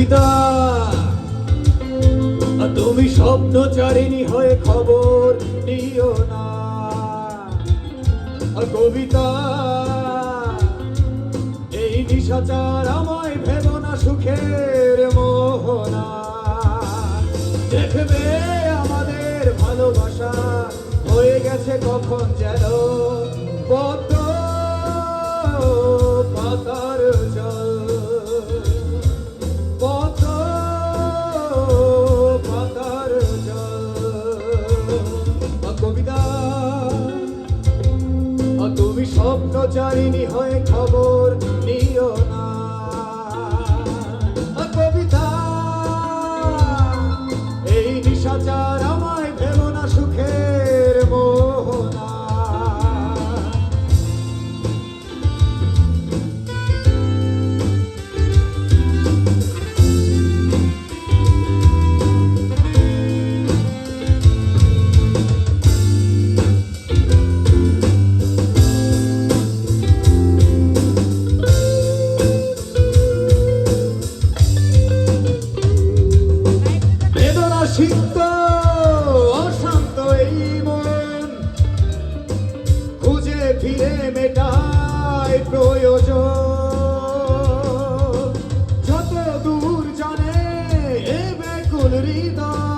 কবিতা। তুমি স্বপ্ন হয়ে খবর নিও না। কবিতা, এই নিশাচার আমায় ভেদনা সুখের মোহনা। দেখবে আমাদের ভালোবাসা হয়ে গেছে কখন যেন। আ স্বপ্ন জানিনি হয়ে খবর নিও না। সিক্ত অশান্ত এই মন। খুঁজে ফিরে মেটায় প্রয়োজন। যত দূর জানে এ ব্যাকুল হৃদয়।